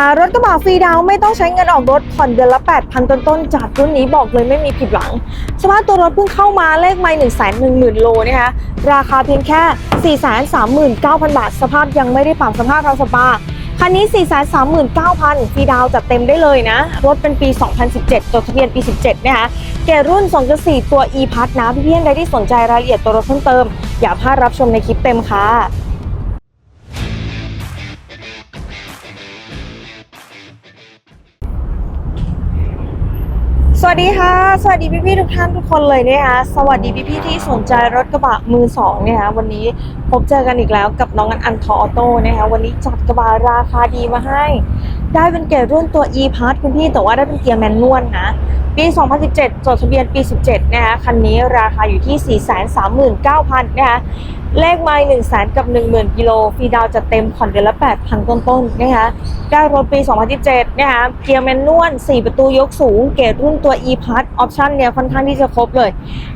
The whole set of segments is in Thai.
หารถกระบะฟรีดาวไม่ต้องใช้เงินออกรถผ่อนเดือนละ 8,000 ต้นๆจากรุ่นนี้บอกเลยไม่มีผิดหวัง สภาพตัวรถเพิ่งเข้ามาเลขไม่1 1 0 0 0 0 โลนะคะราคาเพียงแค่ 439,000 บาท สภาพยังไม่ได้ปรับสภาพเราสปาคันนี้ 439,000ฟรีดาวจัดเต็มได้เลยนะ รถเป็นปี 2017 จดทะเบียนปี 17 นะคะเกรดรุ่น 2.4 ตัว e p a s นะพี่เพื่อนใดที่สนใจรายละเอียดตัวรถเพิ่มเติม อย่าพลาดรับชมในคลิปเต็มค่ะ สวัสดีค่ะ สวัสดีพี่ๆทุกท่านทุกคนเลยนะคะสวัสดีพี่ๆที่สนใจรถกระบะมือสองนะคะวันนี้พบเจอกันอีกแล้วกับน้องอันอันทออโต้นะคะวันนี้จัดกระบะราคาดีมาให้ ได้เป็นเกียร์รุ่นตัว e p a s คุณพี่แต่ว่าได้เป็นเกียร์แมนนวลนะปี 2017 จดทะเบียนปี 17 นะคะคันนี้ราคาอยู่ที่ 439,000 นะคะ เลขไมล์1 0 0 0 0กับ10,000กิโลฟรีดาวจะเต็มผ่อนเดือนละ8,000ต้นๆนะคะได้รถปี 2017 นะคะเกียร์แมนนวล4 ประตูยกสูง เกรดรุ่นตัว e p a s ออปชั่นเนี่ยค่อนข้างที่จะครบเลย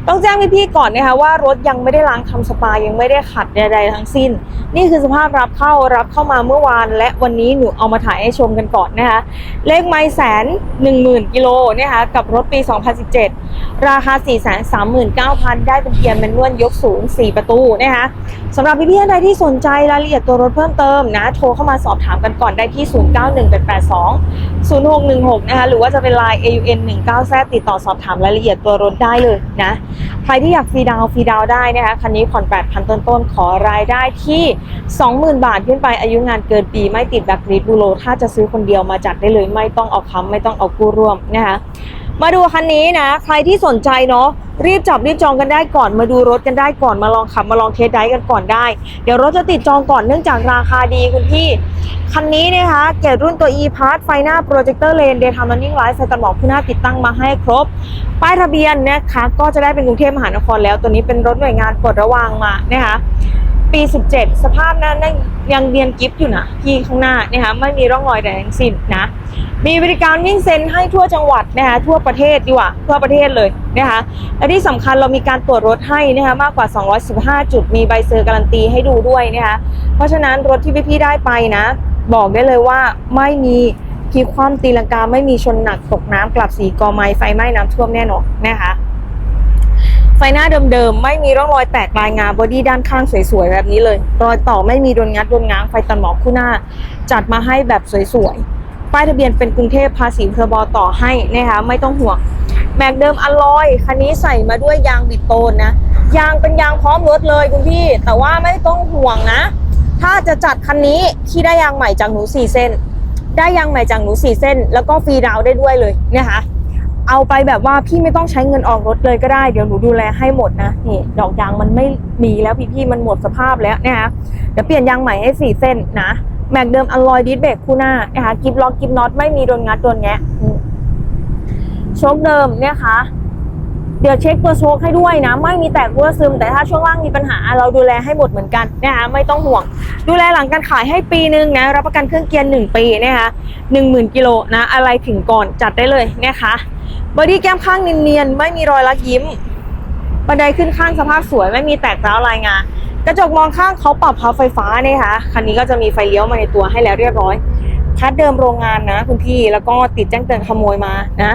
ต้องแจ้งพี่ๆก่อนนะคะว่ารถยังไม่ได้ล้างทำสปายังไม่ได้ขัดใดๆทั้งสิ้น นี่คือสภาพรับเข้ารับเข้ามาเมื่อวาน และวันนี้หนูเอามาถ่ายให้ชมกันก่อนนะคะเลขไมล์แสนหนึ่งหมื่นกิโลนะคะกับรถปี 2017 ราคา 4 3 9 0 0 0 ได้เป็นเกียร์แมนนวลยกสูง 4 ประตูนะคะสำหรับพี่ๆท่านใดที่สนใจรายละเอียดตัวรถเพิ่มเติมนะ โทรเข้ามาสอบถามกันก่อนได้ที่ 091882 0616 นะคะ หรือว่าจะเป็น Line AUN 19แซติดต่อสอบถามรายละเอียดตัวรถได้เลยนะ ใครที่อยากฟรีดาวฟรีดาวได้นะคะ คันนี้ผ่อน 8,000 ต้นๆ ขอรายได้ที่ 20,000 บาทขึ้นไป อายุงานเกินปี ไม่ติดแบล็คลิสต์บูโร ถ้าจะซื้อคนเดียวมาจัดได้เลย ไม่ต้องเอาค้ำไม่ต้องเอากู้ร่วมนะคะ มาดูคันนี้นะ ใครที่สนใจเนาะรีบจับรีบจองกันได้ก่อนมาดูรถกันได้ก่อนมาลองขับมาลองเทสได้กันก่อนได้ เดี๋ยวรถจะติดจองก่อนเนื่องจากราคาดีคุณพี่ คันนี้นะคะเกรดรุ่นตัว e p a s ไฟหน้าโปรเจคเตอร์เลนเดย์ทำ running light ไฟตัดหมอกคู่หน้าติดตั้งมาให้ครบ ป้ายทะเบียนนะคะก็จะได้เป็นกรุงเทพมหานครแล้ว ตัวนี้เป็นรถหน่วยงานปลดระวางมานะคะ ปี 17 สภาพนั้นยังเรียนกิฟต์อยู่นะพี่ข้างหน้านะคะไม่มีร่องรอยใดทั้งสิ้นนะมีบริการวิ่งเซ็นให้ทั่วจังหวัดนะคะทั่วประเทศดีกว่าทั่วประเทศเลยนะคะและที่สำคัญเรามีการตรวจรถให้นะคะมากกว่า 215 จุดมีใบเซอร์การันตีให้ดูด้วยนะคะเพราะฉะนั้นรถที่พี่ๆได้ไปนะ บอกได้เลยว่าไม่มีพลิกคว่ำตีลังกาไม่มีชนหนักตกน้ำกลับสีกอไม้ไฟไหม้น้ำท่วมแน่นอนนะคะ ไฟหน้าเดิมๆ ไม่มีร่องรอยแตกลายงาบอดี้ด้านข้างสวยๆ แบบนี้เลย รอยต่อไม่มีโดนงัดโดนง้างไฟตัดหมอกคู่หน้า จัดมาให้แบบสวยๆ ป้ายทะเบียนเป็นกรุงเทพภาษีพรบต่อให้นะคะไม่ต้องห่วง แม็กเดิมอลลอยคันนี้ใส่มาด้วยยางบิดโตนนะ ยางเป็นยางพร้อมรถเลยคุณพี่ แต่ว่าไม่ต้องห่วงนะ ถ้าจะจัดคันนี้พี่ได้ยางใหม่จากหนูสี่เส้น ได้ยางใหม่จากหนูสี่เส้น แล้วก็ฟรีดาวได้ด้วยเลยนะคะ เอาไปแบบว่าพี่ไม่ต้องใช้เงินออกรถเลยก็ได้เดี๋ยวหนูดูแลให้หมดนะนี่ดอกยางมันไม่มีแล้วพี่พี่มันหมดสภาพแล้วนะคะเดี๋ยวเปลี่ยนยางใหม่ให้สี่เส้นนะแม็กเดิมอลลอยดิสเบรกคู่หน้านะคะกิฟล็อกกิฟน็อตไม่มีโดนงัดโดนแงะอืมโชคเดิมเนี่ยค่ะเดี๋ยวเช็คตัวโชคให้ด้วยนะ ไม่มีแตกรั่วซึม แต่ถ้าช่วงล่างมีปัญหาเราดูแลให้หมดเหมือนกันนะคะไม่ต้องห่วง ดูแลหลังการขายให้ปีหนึ่งนะรับประกันเครื่องเกียร์หนึ่งปีนะคะหนึ่งหมื่นกิโลนะอะไรถึงก่อนจัดได้เลยนะคะ บอดี้แก้มข้างเนียนๆไม่มีรอยลักยิ้ม บันไดขึ้นข้างสภาพสวยไม่มีแตกร้าวลายงากระจกมองข้างเขาปรับพับไฟฟ้าเนี่ยค่ะคันนี้ก็จะมีไฟเลี้ยวมาในตัวให้แล้วเรียบร้อยคัดเดิมโรงงานนะคุณพี่แล้วก็ติดแจ้งเตือนขโมยมานะ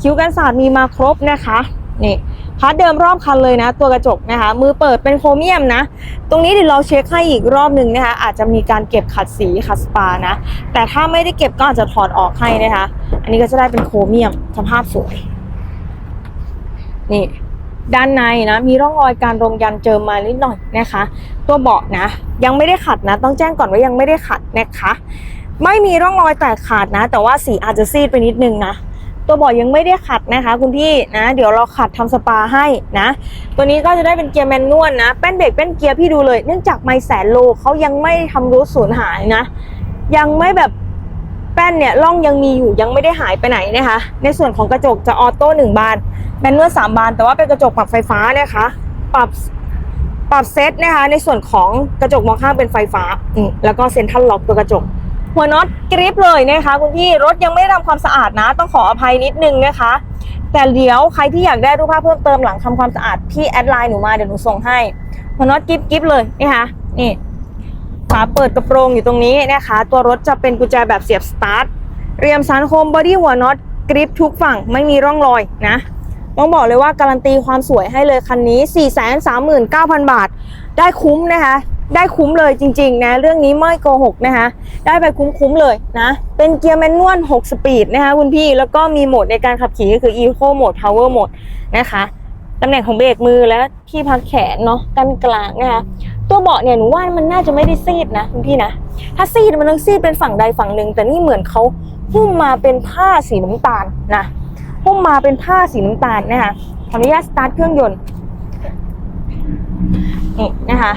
คิ้วกันศาสตร์มีมาครบนะคะนี่ พาร์ทเดิมรอบคันเลยนะ ตัวกระจกนะคะ มือเปิดเป็นโครเมียมนะ ตรงนี้เดี๋ยวเราเช็คให้อีกรอบหนึ่งนะคะ อาจจะมีการเก็บขัดสีขัดสปานะ แต่ถ้าไม่ได้เก็บก็อาจจะถอดออกให้นะคะ อันนี้ก็จะได้เป็นโครเมียมสภาพสวย นี่ด้านในนะมีร่องรอยการลงยันเจิมมานิดหน่อยนะคะ ตัวเบาะนะ ยังไม่ได้ขัดนะ ต้องแจ้งก่อนว่ายังไม่ได้ขัดนะคะ ไม่มีร่องรอยแตกขาดนะ แต่ว่าสีอาจจะซีดไปนิดนึงนะ ตัวเบาะยังไม่ได้ขัดนะคะ คุณพี่นะ เดี๋ยวเราขัดทำสปาให้นะ ตัวนี้ก็จะได้เป็นเกียร์แมนนวลนะแป้นเบรกแป้นเกียร์พี่ดูเลย เนื่องจากไม่แสนโลเขายังไม่ทำรูทสูญหายนะ ยังไม่แบบแป้นเนี่ยร่องยังมีอยู่ยังไม่ได้หายไปไหนนะคะ ในส่วนของกระจกจะออโต้หนึ่งบานแมนนวลสามบาน แต่ว่าเป็นกระจกปรับไฟฟ้านะคะ ปรับปรับเซตนะคะในส่วนของกระจกมองข้างเป็นไฟฟ้าแล้วก็เซ็นทรัลล็อกตัวกระจก หัวน็อตกริปเลยนะคะคุณพี่รถยังไม่ได้ทำความสะอาดนะ ต้องขออภัยนิดนึงนะคะ แต่เดี๋ยวใครที่อยากได้รูปภาพเพิ่มเติมหลังทำความสะอาดพี่แอดไลน์หนูมาเดี๋ยวหนูส่งให้หัวน็อตกริปกริปเลยนะคะนี่ฝาเปิดกระโปรงอยู่ตรงนี้นะคะ ตัวรถจะเป็นกุญแจแบบเสียบสตาร์ทเรียมสันโคมบอดี้หัวน็อตกริปทุกฝั่งไม่มีร่องรอยนะต้องบอกเลยว่าการันตีความสวยให้เลยคันนี้ 439,000 บาท ได้คุ้มนะคะ ได้คุ้มเลยจริงๆนะเรื่องนี้ไม่โกหกนะคะได้ไปคุ้มๆเลยนะเป็นเกียร์แมนนวล 6 สปีดนะคะคุณพี่แล้วก็มีโหมดในการขับขี่ก็คือ Eco Mode Power Mode นะคะตำแหน่งของเบรกมือและที่พักแขนเนาะกันกลางนะคะตัวเบาะเนี่ยหนูว่ามันน่าจะไม่ได้ซีดนะคุณพี่นะถ้าซีดมันต้องซีดเป็นฝั่งใดฝั่งหนึ่งแต่นี่เหมือนเขาหุ้มมาเป็นผ้าสีน้ำตาลนะหุ้มมาเป็นผ้าสีน้ำตาลนะคะขออนุญาตสตาร์ทเครื่องยนต์นี่นะคะ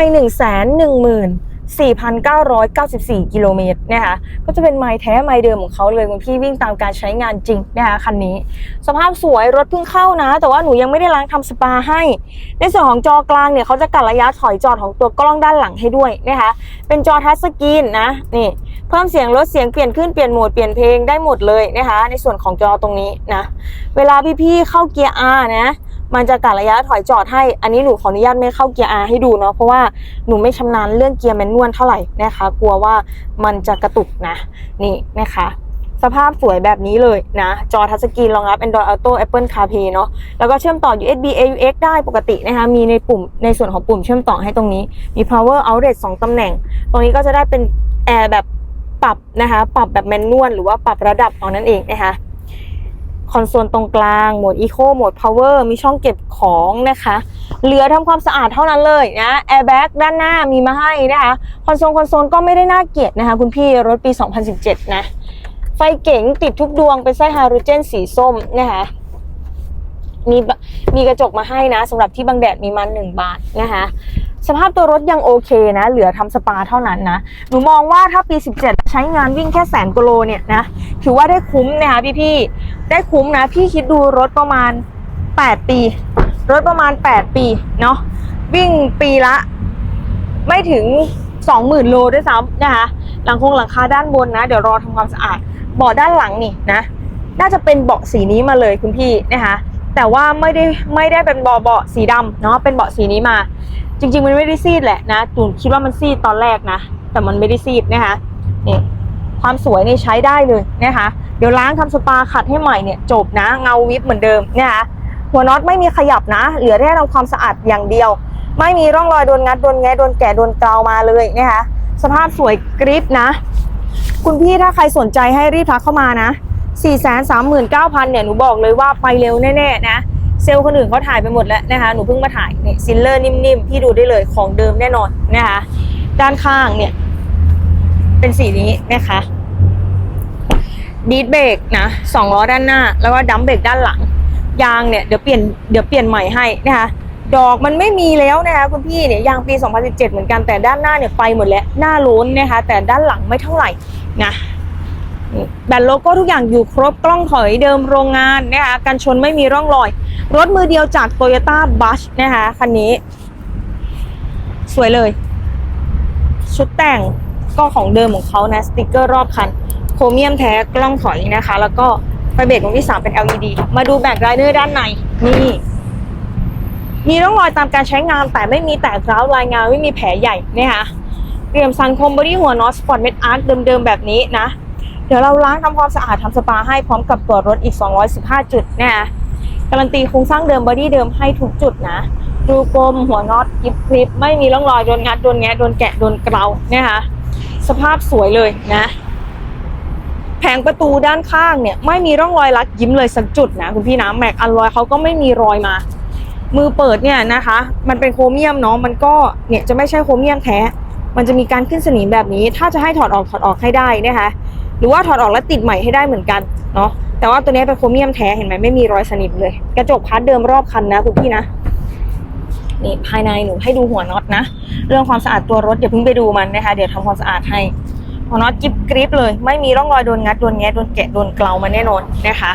ไมล์หนึ่งแสนหนึ่งหมื่นสี่พันเก้าร้อยเก้าสิบสี่กิโลเมตรนะคะ ก็จะเป็นไมล์แท้ไมล์เดิมของเขาเลยคุณพี่วิ่งตามการใช้งานจริงนะคะคันนี้ สภาพสวยรถเพิ่งเข้านะ แต่ว่าหนูยังไม่ได้ล้างทำสปาให้ ในส่วนของจอกลางเนี่ยเขาจะกัดระยะถอยจอดของตัวกล้องด้านหลังให้ด้วยนะคะ เป็นจอทัชสกรีนนะนี่เพิ่มเสียงลดเสียงเปลี่ยนขึ้นเปลี่ยนโหมดเปลี่ยนเพลงได้หมดเลยนะคะ ในส่วนของจอตรงนี้นะ เวลาพี่ๆเข้าเกียร์ R นะ มันจะกัดระยะถอยจอดให้ อันนี้หนูขออนุญาตไม่เข้าเกียร์ R ให้ดูเนาะ เพราะว่าหนูไม่ชำนาญเรื่องเกียร์แมนนวลเท่าไหร่นะคะ กลัวว่ามันจะกระตุกนะ นี่นะคะ สภาพสวยแบบนี้เลยนะ จอทัชสกรีนรองรับ Android Auto Apple CarPlay เนาะ แล้วก็เชื่อมต่อ USB AUX ได้ปกตินะคะ มีในปุ่มในส่วนของปุ่มเชื่อมต่อให้ตรงนี้ มี power outlet 2ตำแหน่ง ตรงนี้ก็จะได้เป็นแอร์แบบปรับนะคะ ปรับแบบแมนนวลหรือว่าปรับระดับเอานั่นเองนะคะ คอนโซลตรงกลาง โหมด Eco โหมด Power มีช่องเก็บของนะคะ เหลือทำความสะอาดเท่านั้นเลยนะ Airbag ด้านหน้ามีมาให้นะคะ คอนโซลคอนโซลก็ไม่ได้น่าเกลียดนะคะ คุณพี่รถปี 2017 นะ ไฟเก๋งติดทุกดวงเป็นไส้ไฮโดรเจนสีส้มนะคะ มีมีกระจกมาให้นะสำหรับที่บังแดดมีมันหนึ่งบาทนะคะสภาพตัวรถยังโอเคนะ เหลือทำสปาเท่านั้นนะ หนูมองว่าถ้าปี 17 ใช้งานวิ่งแค่แสนกิโลเนี่ยนะ ถือว่าได้คุ้มนะคะพี่ๆได้คุ้มนะ พี่คิดดูรถประมาณ 8 ปี รถประมาณ 8 ปีเนาะวิ่งปีละ ไม่ถึง 20,000 โลด้วยซ้ำนะคะ หลังคงหลังคาด้านบนนะ เดี๋ยวรอทำความสะอาดเบาะด้านหลังนี่นะ น่าจะเป็นเบาะสีนี้มาเลยคุณพี่นะคะ แต่ว่าไม่ได้ไม่ได้เป็นเบาะเบาะสีดำเนาะเป็นเบาะสีนี้มา จริง ๆ มันไม่ได้ซีดแหละนะตูนคิดว่ามันซีดตอนแรกนะ แต่มันไม่ได้ซีดนะคะนี่ความสวยนี่ใช้ได้เลยนะคะเดี๋ยวล้างทำสปาขัดให้ใหม่เนี่ยจบนะเงาวิบเหมือนเดิมนะคะหัวน็อตไม่มีขยับนะ เหลือแค่ทำความสะอาดอย่างเดียว ไม่มีร่องรอยโดนงัดโดนแงะโดนแกะโดนเกลามาเลยนะคะสภาพสวยกริปนะ คุณพี่ถ้าใครสนใจให้รีบทักเข้ามานะ 439,000เนี่ยหนูบอกเลยว่าไปเร็วแน่ๆนะ เซลล์คนอื่นเขาถ่ายไปหมดแล้วนะคะหนูเพิ่งมาถ่ายเนี่ยซิลเลอร์นิ่มๆ พี่ดูได้เลยของเดิมแน่นอนนะคะ ด้านข้างเนี่ย เป็นสีนี้นะคะบีทเบรกนะสองล้อด้านหน้า แล้วก็ดัมเบรกด้านหลัง ยางเนี่ยเดี๋ยวเปลี่ยนเดี๋ยวเปลี่ยนใหม่ให้นะคะดอกมันไม่มีแล้วนะคะคุณพี่เนี่ยยางปี 2017 เหมือนกันแต่ด้านหน้าเนี่ยไปหมดแล้วหน้าล้นนะคะแต่ด้านหลังไม่เท่าไหร่นะ แบตโลโก้ทุกอย่างอยู่ครบกล้องถอยเดิมโรงงานนะคะกันชนไม่มีร่องรอย รถมือเดียวจาก Toyota b u s นะคะคันนี้ สวยเลย ชุดแต่งก็ของเดิมของเขานะ สติกเกอร์รอบคัน โครเมียมแท้กล้องถอยนะคะ แล้วก็ไฟเบรกของที่ 3 เป็น LED มาดูแบ็คไรเดอร์ด้านใน นี่มีร่องรอยตามการใช้งานแต่ไม่มีแตกร้าวรายงานไม่มีแผลใหญ่นะคะเตรียมซันคมบอดี้หัวน็อตสปอร์ตเม็ดอาร์ตเดิมๆแบบนี้นะ เดี๋ยวเราล้างทำความสะอาดทำสปาให้พร้อมกับตัวจรถอีก 215 จุดนะคะการันตีโครงสร้างเดิมบอดี้เดิมให้ทุกจุดนะดูกลมหัวน็อตกิบคลิป ไม่มีร่องรอยโดนงัดโดนแงะโดนแกะโดนเกลานะคะสภาพสวยเลยนะ แผงประตูด้านข้างเนี่ย ไม่มีร่องรอยรักยิ้มเลยสักจุดนะคุณพี่นะแม็กอันลอยเขาก็ไม่มีรอยมา มือเปิดเนี่ยนะคะ มันเป็นโครเมียมเนาะมันก็เนี่ยจะไม่ใช่โครเมียมแท้ มันจะมีการขึ้นสนิมแบบนี้ ถ้าจะให้ถอดออกถอดออกให้ได้นะคะ หรือว่าถอดออกแล้วติดใหม่ให้ได้เหมือนกันเนาะแต่ว่าตัวนี้เป็นโครเมียมแท้เห็นไหมไม่มีรอยสนิมเลย กระจกพัดเดิมรอบคันนะคุณพี่นะนี่ภายในหนูให้ดูหัวน็อตนะ เรื่องความสะอาดตัวรถอย่าเพิ่งไปดูมันนะคะเดี๋ยวทำความสะอาดให้หัวน็อตกิบกริบเลย ไม่มีร่องรอยโดนงัดโดนแงะโดนแกะโดนเกลามาแน่นอนนะคะ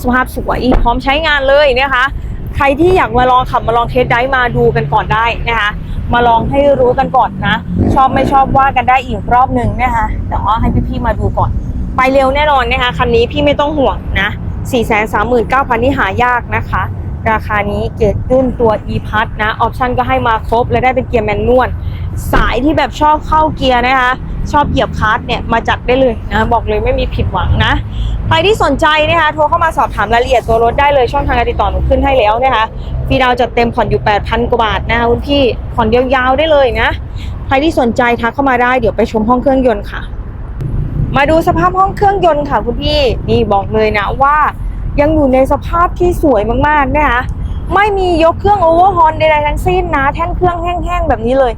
สภาพสวยพร้อมใช้งานเลยนะคะ ใครที่อยากมาลองขับมาลองเทสได้มาดูกันก่อนได้นะคะ มาลองให้รู้กันก่อนนะ ชอบไม่ชอบว่ากันได้อีกรอบหนึ่งนะคะ แต่ว่าให้พี่ๆมาดูก่อน ไปเร็วแน่นอนนะคะคันนี้พี่ไม่ต้องห่วงนะ4 3 9 0 0 0นี่หายากนะคะ ราคานี้เกรดรุ่นตัว e p a s นะออปชันก็ให้มาครบ และได้เป็นเกียร์แมนนวลสายที่แบบชอบเข้าเกียร์นะคะ ชอบเหยียบคลัตช์เนี่ยมาจัดได้เลยนะบอกเลยไม่มีผิดหวังนะ ใครที่สนใจนะคะโทรเข้ามาสอบถามรายละเอียดตัวรถได้เลยช่องทางการติดต่อหนูขึ้นให้แล้วนะคะฟรีดาวจัดเต็มผ่อนอยู่ 8,000 กว่าบาทนะคะคุณพี่ผ่อนยาวๆได้เลยนะ ใครที่สนใจทักเข้ามาได้เดี๋ยวไปชมห้องเครื่องยนต์ค่ะ มาดูสภาพห้องเครื่องยนต์ค่ะคุณพี่นี่บอกเลยนะว่า ยังอยู่ในสภาพที่สวยมากๆนะคะไม่มียกเครื่องโอเวอร์ฮอนใดๆทั้งสิ้นนะ แท่นเครื่องแห้งๆแบบนี้เลย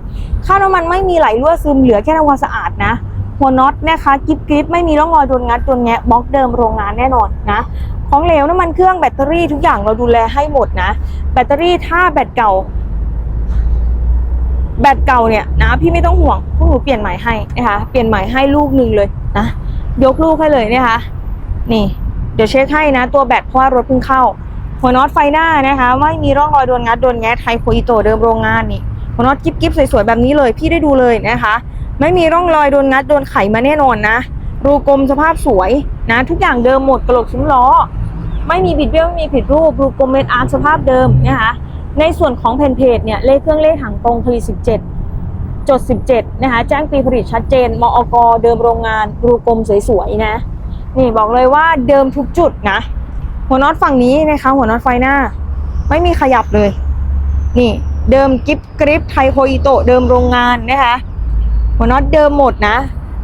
ค่าน้ำมันไม่มีไหลรั่วซึมเหลือแค่ทำความสะอาดนะ หัวน็อตนะคะกิบกริบไม่มีร่องรอยโดนงัดโดนแงะบล็อกเดิมโรงงานแน่นอนนะของเหลวน้ำมันเครื่องแบตเตอรี่ทุกอย่างเราดูแลให้หมดนะ แบตเตอรี่ถ้าแบตเก่า แบตเก่าเนี่ยนะพี่ไม่ต้องห่วงพวกหนูเปลี่ยนใหม่ให้นะคะเปลี่ยนใหม่ให้ลูกหนึ่งเลยนะยกลูกให้เลยนะคะนี่ เดี๋ยวเช็คให้นะ ตัวแบตเพราะว่ารถเพิ่งเข้า หัวน็อตไฟหน้านะคะ ไม่มีร่องรอยโดนงัดโดนแงะไทยโคอิโตเดิมโรงงานนี่หัวน็อตกิ๊บกิ๊บสวยๆแบบนี้เลยพี่ได้ดูเลยนะคะ ไม่มีร่องรอยโดนงัดโดนไขมาแน่นอนนะ รูกลมสภาพสวยนะ ทุกอย่างเดิมหมดกระโหลกชิ้นล้อ ไม่มีบิดเบี้ยวไม่มีผิดรูปรูกลมเม็ดอาร์ตสภาพเดิมนะคะในส่วนของแผ่นเพจเนี่ยเลขเครื่องเลขถังตรงผลิต17จด17นะคะแจ้งปีผลิตชัดเจนมอกเดิมโรงงานรูกลมสวยๆนะ นี่บอกเลยว่าเดิมทุกจุดนะ หัวน็อตฝั่งนี้นะคะ หัวน็อตไฟหน้า ไม่มีขยับเลย นี่เดิมกิฟกริปไทโคอิโตเดิมโรงงานนะคะ หัวน็อตเดิมหมดนะ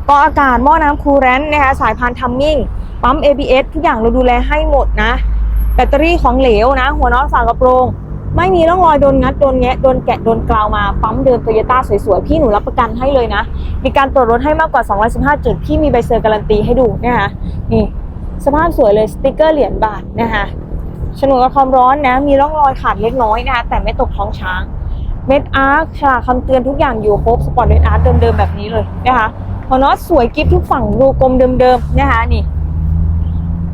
กออากาศหม้อน้ำคูลแรนต์นะคะ สายพานทัมมิ่งปั๊ม ABS ทุกอย่างเราดูแลให้หมดนะ แบตเตอรี่ของเหลวนะ หัวน็อตฝากระโปรง ไม่มีร่องรอยโดนงัดโดนแงะโดนแกะโดนกราวมาปั๊มเดิมโตโยต้าสวยๆ พี่หนูรับประกันให้เลยนะ มีการตรวจรถให้มากกว่า 215 จุด พี่มีใบเซอร์การันตีให้ดูนะคะนี่สภาพสวยเลยสติกเกอร์เหรียญบาทนะคะฉนวนกับความร้อนนะ มีร่องรอยขาดเล็กน้อยนะคะแต่ไม่ตกท้องช้าง เม็ดอาร์คค่ะคำเตือนทุกอย่างอยู่ครบสปอร์ตเม็ดอาร์คเดิมๆแบบนี้เลยนะคะหัวน็อตสวยกิฟทุกฝั่งรูกลมเดิมๆนะคะนี่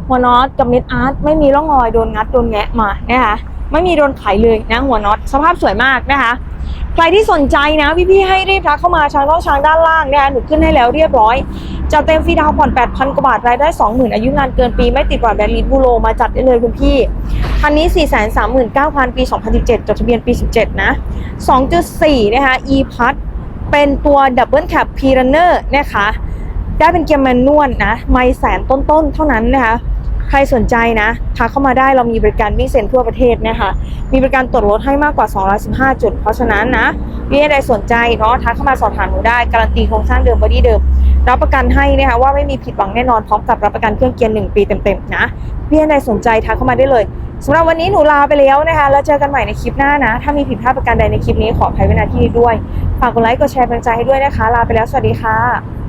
หัวน็อตกับเม็ดอาร์ตไม่มีร่องรอยโดนงัดโดนแงะมานะคะ ไม่มีโดนไขเลยนะหัวน็อตสภาพสวยมากนะคะ ใครที่สนใจนะพี่ๆให้รีบทักเข้ามาช้างต้องช้างด้านล่างนะคะหนูขึ้นให้แล้วเรียบร้อยจะเต็มฟรีดาวผ่อน 8,000 กว่าบาท รายได้ 20,000 อายุงานเกินปี ไม่ติดกว่าแบรนด์ลิทบูโรมาจัดได้เลยคุณพี่ คันนี้ 439,000 ปี 2017 จดทะเบียนปี 17 นะ 2.4 นะคะ e p a s เป็นตัว Double Cab p r u n n e r นะคะ ได้เป็นเกียร์แมนนวลนะ ไม่แสนต้นๆ เท่านั้นนะคะ ใครสนใจนะทักเข้ามาได้เรามีบริการวิ่งเซ็นทั่วประเทศนะคะมีบริการตรวจรถให้มากกว่า 215 จุด เพราะฉะนั้นนะพี่ใดสนใจเนาะทักเข้ามาสอบถามหนูได้การันตีโครงสร้างเดิมบอดี้เดิมรับประกันให้นะคะว่าไม่มีผิดหวังแน่นอนพร้อมกับรับประกันเครื่องเกียร์1ปีเต็มๆนะพี่ใดสนใจทักเข้ามาได้เลยสำหรับวันนี้หนูลาไปแล้วนะคะแล้วเจอกันใหม่ในคลิปหน้านะ ถ้ามีผิดพลาดประการใดในคลิปนี้ขออภัยไว้ณที่นี้ด้วยฝากกดไลค์กดแชร์เป็นใจให้ด้วยนะคะ ลาไปแล้วสวัสดีค่ะ